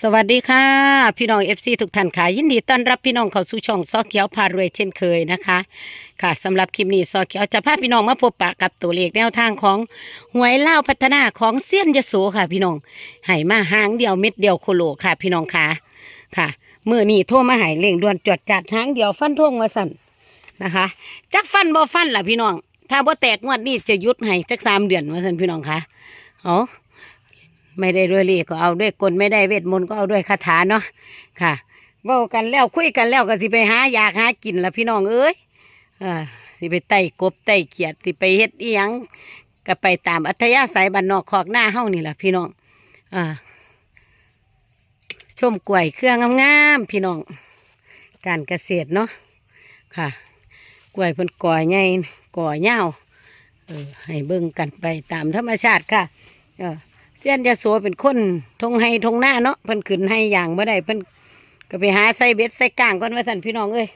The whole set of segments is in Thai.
สวัสดีค่ะ พี่น้องเอฟซีทุกท่านค่ะ ยินดีต้อนรับพี่น้องเข้าสู่ช่องซอเขียวพารวยเช่นเคยนะคะ ค่ะสำหรับคลิปนี้ซอเขียวจะพาพี่น้องมาพบปะกับตัวเลขแนวทางของหวยเล่าพัฒนาของเซียนยโสค่ะ พี่น้องให้มาหางเดียวเม็ดเดียวโคโลค่ะ พี่น้องค่ะค่ะเมื่อนี้โทรมาหายเร่งด่วนจดจัดหางเดียวฟันทงมาสั่นนะคะจักฟันบ่ฟันล่ะพี่น้อง ถ้าบ่แตกงวดนี้จะยุดให้จักสามเดือนมาสั่นพี่น้องค่ะเอ ไม่ได้ด้วยลขก็เอาด้วยกลไม่ได้เวทมนต์ก็เอาด้วยคาถาเนาะค่ะเว้ากันแล้วคุยกันแล้วก็สิไปหาอยากหากินละพี่น้องเอ้ยเออสิไปไต่กบไต่เขียดสิไปเฮ็ดอีหยังก็ไปตามอัธยาศัยบ้านนอกขอกหน้าเฮานี่แหละพี่น้องอ่าชมกล้วยเครื่องงามๆพี่น้อง การเกษตรเนาะค่ะกล้วยเพิ่นก่อใหญ่ก่อยาเออให้เบิ่งกันไปตามธรรมชาติค่ะ เออ เสี้ยนยาโสเป็นคนทงไห้ทงหน้าเนาะเพิ่นขึ้นให้อย่างบ่ได้เพิ่นก็ไปหาใส่เบ็ดใส่ก้างก่อนว่าสั่นพี่น้องเอ้ย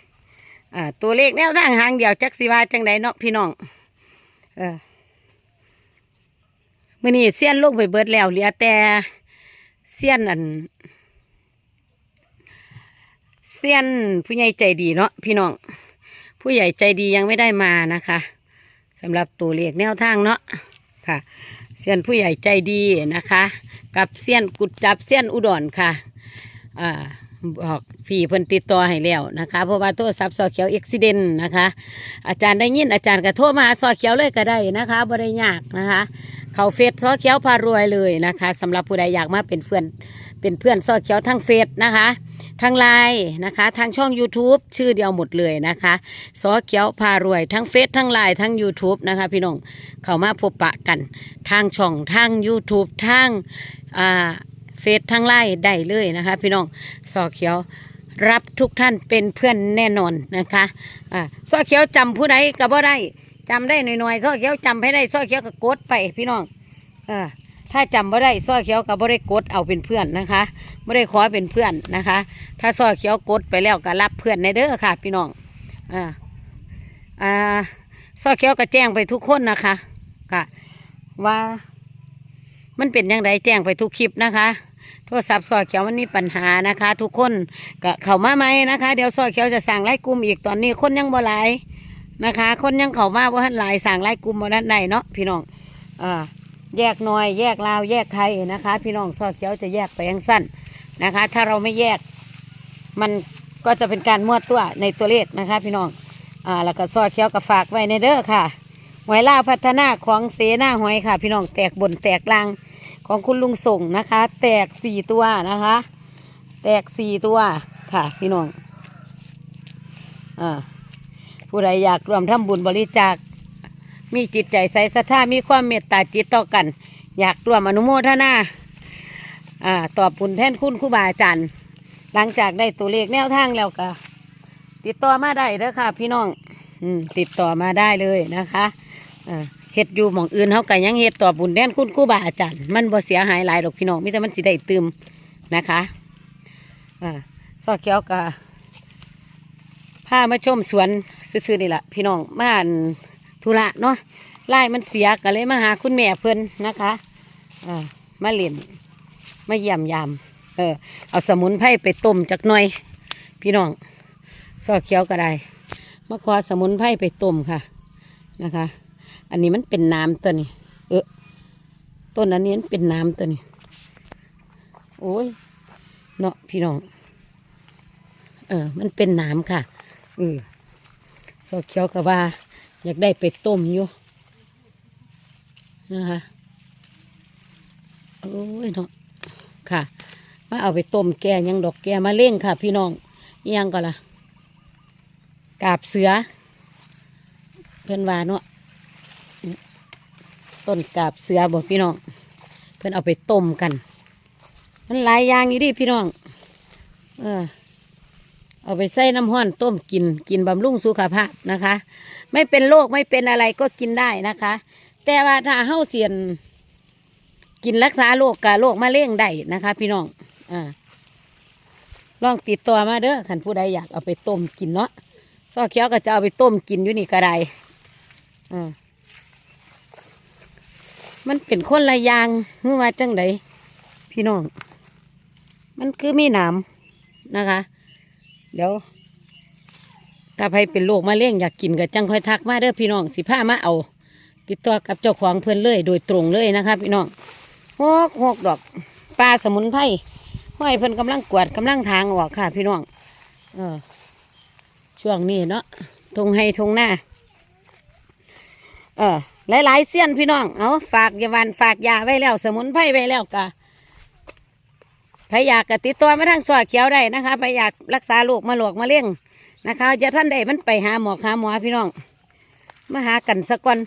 อ่าตัวเลขแนวทางหางเดียวจักสิว่าจังไดเนาะพี่น้องเออมื้อนี้เสี้ยนลงไปเบิดแล้วเหลือแต่เสี้ยนอันเสี้ยนผู้ใหญ่ใจดีเนาะพี่น้อง ผู้ใหญ่ใจดียังไม่ได้มานะคะสำหรับตัวเลขแนวทางเนาะค่ะ เสียนผู้ใหญ่ใจดีนะคะ กับเสียนกุดจับเสียนอุดรค่ะอ่าบอกพี่เพิ่นติดต่อให้แล้วนะคะ เพราะว่าโทรศัพท์ซอเขียวอุบิเหตุนะคะ อาจารย์ได้ยินอาจารย์ก็โทรมาซอเขียวเลยก็ได้นะคะบริยากนะคะ เขาเฟซซอเขียวพารวยเลยนะคะสำหรับผู้ใดอยากมาเป็นเพื่อน เป็นเพื่อนซอเขียวทั้งเฟซนะคะทางไลน์นะคะ ทางช่อง YouTube ชื่อเดียวหมดเลยนะคะซอเขียวพารวยทั้งเฟซทั้งไลน์ทั้ง YouTube นะคะพี่น้องเข้ามาพบปะกัน ทางช่องทาง YouTube ทางเฟซทางไลน์ได้เลยนะคะ พี่น้องซอเขียวรับทุกท่านเป็นเพื่อนแน่นอนนะคะอ่าซอเขียวจำผู้ใดก็บ่ได้จำได้หน่อยๆซอเขียวจำให้ได้ซอเขียวก็กดไปพี่น้องเออ ถ้าจำบ่ได้ซอเขียวก็บ่ได้กดเอาเป็นเพื่อนนะคะไม่ได้ขอเป็นเพื่อนนะคะ ถ้าซอเขียวกดไปแล้วก็รับเพื่อนในเด้อค่ะ พี่น้องอ่าอ่าซอเขียวก็แจ้งไปทุกคนนะคะค่ะ ว่ามันเป็นยังไงแจ้งไปทุกคลิปนะคะ โทรศัพท์ซอยเขียวมันมีปัญหานะคะ ทุกคนก็เข้ามาไหมนะคะ เดี๋ยวซอยเขียวจะสั่งไล่กลุ่มอีกตอนนี้คนยังบ่หลายนะคะ คนยังเข้ามาว่าทันหลายสั่งไล่กลุ่มบ่ทันใดเนาะพี่น้องอ่า แยกน่อยแยกลาวแยกไทยนะคะ พี่น้องซอยเขียวจะแยกไปยังสั้นนะคะ ถ้าเราไม่แยกมันก็จะเป็นการมั่วตัวในตัวเลขนะคะ พี่น้องอ่าแล้วก็ซอยเขียวก็ฝากไว้ในเด้อค่ะหวยล่าวพัฒนาของเสนาหอยค่ะ พี่น้องแตกบนแตกล่างของคุณลุงส่งนะคะ แตกสี่ตัวนะคะ แตกสี่ตัวค่ะ พี่น้องอ่าผู้ใดอยากรวมทำบุญบริจาค มีจิตใจใสศรัทธามีความเมตตาจิตต่อกัน อยากรวมอนุโมทนาอ่าตอบบุญแท่นคุณครูบาอาจารย์หลังจากได้ตัวเลขแนวทางแล้วก็ติดต่อมาได้เด้อค่ะ พี่น้องอืมติดต่อมาได้เลยนะคะเอ่อเฮ็ดอยู่หมองอื่นเขาก็ยังเฮ็ดตอบบุญแดนคุณครูบาอาจารย์มันบ่เสียหายหลายดอกพี่น้องมิแต่มันสิได้ตืมนะคะอ่าซอเขียวก็พามาชมสวนซื่อๆนี่แหละพี่น้องมาน ธุระเนาะไล่มันเสียก็เลยมาหาคุณแม่เพิ่นนะคะอ่ามาเล่นมาเยี่ยมยามเออเอาสมุนไพรไปต้มจักหน่อย พี่น้องซอเขียวก็ได้มะขวาสมุนไพรไปต้มค่ะนะคะ อันนี้มันเป็นน้ำตัวนี้ เออต้นอันนี้เป็นน้ำตัวนี้ โอ้ยเนาะพี่น้อง เออ มันเป็นน้ำค่ะเออซอเขียวกับว่า อยากได้ไปต้มอยู่นะคะโอ้ยเนาะค่ะ มาเอาไปต้มแกยังดอกแกมาเล่งค่ะ พี่น้องยังก็ล่ะกาบเสือ เพื่อนวาเนาะต้นกาบเสือบอกพี่น้อง เพื่อนเอาไปต้มกัน มันหลายอย่างอยู่ดิพี่น้อง เออ เอาไปใส่น้ำห้อนต้มกินกินบำรุงสุขภาพนะคะ ไม่เป็นโรคไม่เป็นอะไรก็กินได้นะคะ แต่ว่าถ้าเฮาเสียน กินรักษาโรคกะโรคมะเร็งได้นะคะ พี่น้องอ่าลองติดต่อมาเด้อขันผู้ใดอยากเอาไปต้มกินเนาะซอเขียวก็จะเอาไปต้มกินอยู่นี่ก็ได้อ่ามันเป็นคนละยางเมื่อว่าจังไดพี่น้อง มันคือมีหนามนะคะ เดี๋ยวถ้าใครเป็นโรคมะเร็งอยากกินก็จังค่อยทักมาเด้อพี่น้องสิผ้ามาเอา ติดต่อกับเจ้าของเพื่อนเลย โดยตรงเลยนะคะพี่น้องหกหกดอกปลาสมุนไพรห้อยเพิ่นกำลังกวาดกำลังทางออกค่ะ พี่น้องเออช่วงนี้เนาะทงให้ทงหน้าเออหลายๆเสี้ยนพี่น้องเอาฝากยาวันฝากยาไว้แล้ว สมุนไพรไว้แล้วกะ รอยากกติดตัวมาทางสอดเขียวได้นะคะใครอยากรักษาโรคมาหลวกมาเลี้ยงนะคะจะท่านใดมันไปหาหมอหาหมอพี่น้อง มาหากันสักก่อน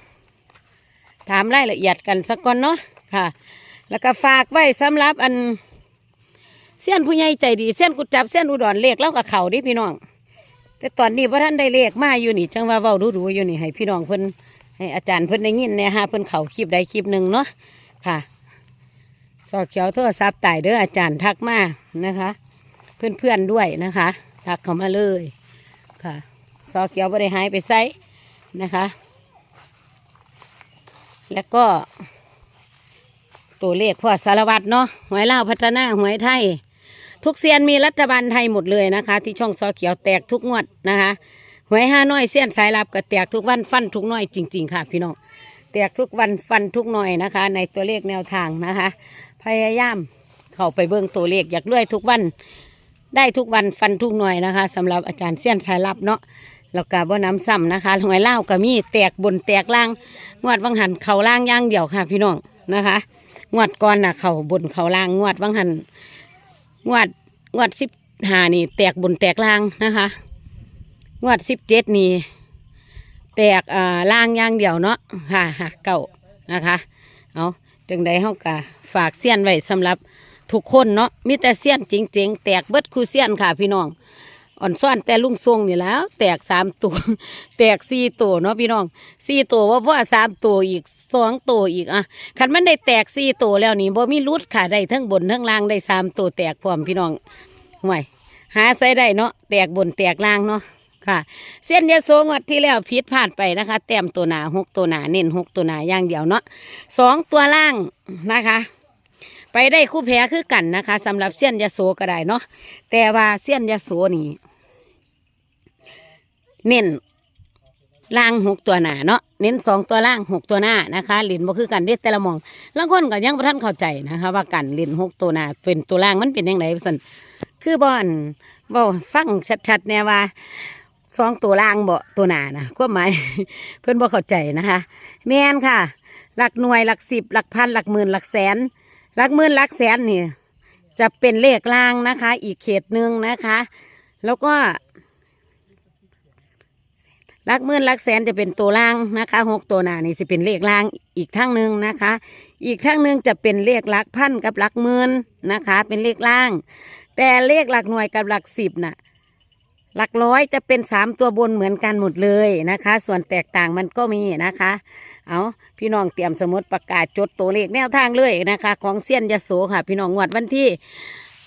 ถามรายละเอียดกันสักก่อนเนาะค่ะ แล้วก็ฝากไว้สำหรับอันเส้นผู้ใหญ่ใจดีเส้นกุจับเส้นอุดรเลขแล้วกับเขาดิพี่น้อง แต่ตอนนี้พระท่านได้เลขมาอยู่นี่จังว่าเว้าดูๆอยู่นี่ให้พี่น้องเพิ่นให้อาจารย์เพิ่นได้ยินเนี่ยฮะเพิ่นเขาคลิปใดคลิปหนึ่งเนาะค่ะ สอเขียวโทรศัพท์ตายเด้ออาจารย์ทักมานะคะ เพื่อนๆด้วยนะคะ ทักเข้ามาเลยค่ะสอเขียวบ่ได้หายไปไซนะคะ แล้วก็ ตัวเลขพ่อสารวัตรเนาะหวยเล่าวพัฒนาหวยไทย ทุกเซียนมีรัฐบาลไทยหมดเลยนะคะ ที่ช่องซอเขียวแตกทุกงวดนะคะหวยห้าน้อยเซียนสายลับก็แตกทุกวันฟันทุกน้อยจริง ๆ ค่ะ พี่น้องแตกทุกวันฟันทุกหน่อยนะคะ ในตัวเลขแนวทางนะคะ พยายาม เข้าไปเบิ่งตัวเลขอยากรวยทุกวัน ได้ทุกวันฟันทุกหน่อยนะคะสำหรับอาจารย์เซียนสายลับเนาะแล้วก็บ่น้ำซ้ำนะคะหวยเล่าก็มีแตกบนแตกล่างงวดวังหันเข่าล่างย่างเดี่ยวค่ะ พี่น้องนะคะ งวดก่อนน่ะเข่าบนเข่าล่างงวดวังหันงวดงวดสิบหานี่ แตกบนแตกล่างนะคะ งวดสิบเจ็ดนี่แตกอ่าล่างย่างเดี่ยวเนาะค่ะเก่านะคะ เอาจังใดเฮากะ ฝากเสี้ยนไว้สำหรับทุกคนเนาะมีแต่เสี้ยนจริง ๆ แตกเบิดคูเสี้ยนค่ะพี่น้องอ่อนซ่อนแต่ลุงทรงนี่แล้ว แตกสามตัว แตกสี่ตัวเนาะพี่น้องสี่ตัวว่าพ่อสามตัวอีกสองตัวอีกอะคันมันได้แตกสี่ตัวแล้วนี่บ่มีรุดค่ะได้ทั้งบนทั้งล่างได้สามตัวแตกพร้อมพี่น้องห่วยหาใส่ได้เนาะแตกบนแตกล่างเนาะค่ะ เส้นยาโสงวัดที่แล้วผิดพลาดไปนะคะ แต้มตัวหนาหกตัวหนาเน้นหกตัวหนาอย่างเดียวเนาะสองตัวล่างนะคะ ไปได้คู่แพ้คือกันนะคะสำหรับเส้นยาโสก็ได้เนาะแต่ว่าเส้นยาโสนี่เน้นล่างหกตัวหนาเนาะเน้นสองตัวล่างหกตัวหน้านะคะเหรียญบ่คือกันเด็ดแต่ละมองบางคนก็ยังบ่ทันเข้าใจนะคะ ว่ากันเหรียญหกตัวหน้าเป็นตัวล่างมันเป็นยังไงสันคือบ่อนบ่ฟังชัดๆแน่ว่าสองตัวล่างบ่ตัวหน้านะก็หมายเพื่อนบ่เข้าใจนะคะ แม่นค่ะ หลักหน่วยหลักสิบหลักพันหลักหมื่นหลักแสน ลักหมื่นลักแสนนี่จะเป็นเลขล่างนะคะ อีกเขตหนึ่งนะคะ แล้วก็ลักหมื่นลักแสนจะเป็นตัวล่างนะคะหกตัวหน้านี่จะเป็นเลขล่างอีกทั้งหนึ่งนะคะ อีกทั้งหนึ่งจะเป็นเลขลักพันกับลักหมื่นนะคะ เป็นเลขล่าง แต่เลขหลักหน่วยกับหลักสิบน่ะหลักร้อยจะเป็นสามตัวบนเหมือนกันหมดเลยนะคะ ส่วนแตกต่างมันก็มีนะคะ เอาพี่น้องเตรียมสมุดประกาศจดตัวเลขแนวทางเลยนะคะ ของเซียนยโสค่ะ พี่น้องงวดวันที่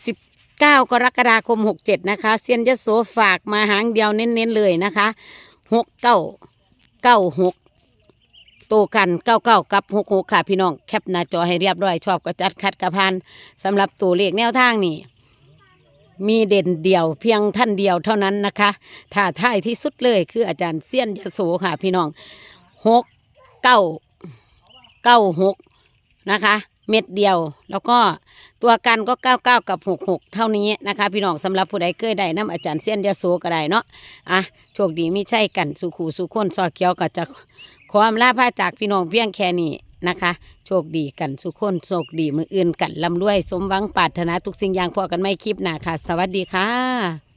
สิบเก้ากรกฎาคมหกเจ็ดนะคะ เซียนยโสฝากมาหางเดียวเน้นๆเลยนะคะหกเก้าเก้าหกโตกันเก้าเก้ากับหกหกค่ะพี่น้องแคปหน้าจอให้เรียบร้อยชอบก็จัดคัดกระพันสำหรับตัวเลขแนวทางนี่มีเด่นเดียวเพียงท่านเดียวเท่านั้นนะคะถ้าท้ายที่สุดเลยคืออาจารย์เซียนยโสค่ะพี่น้องหก เก้าเก้าหกนะคะ เม็ดเดียว แล้วก็ตัวกันก็เก้าเก้ากับหกหกเท่านี้นะคะ พี่น้องสำหรับผู้ใดเคยได้น้ำอาจารย์เซียนยาโสก็ได้เนาะอะโชคดีไม่ใช่กันสุขูสุขคนซอเขียวก็จะขออำลาพาจากพี่น้องเพียงแค่นี้นะคะ โชคดีกันสุขคนโชคดีมืออื่นกันลำรวย สมหวังปรารถนาทุกสิ่งอย่างพอกันไม่คลิปหนาค่ะ สวัสดีค่ะ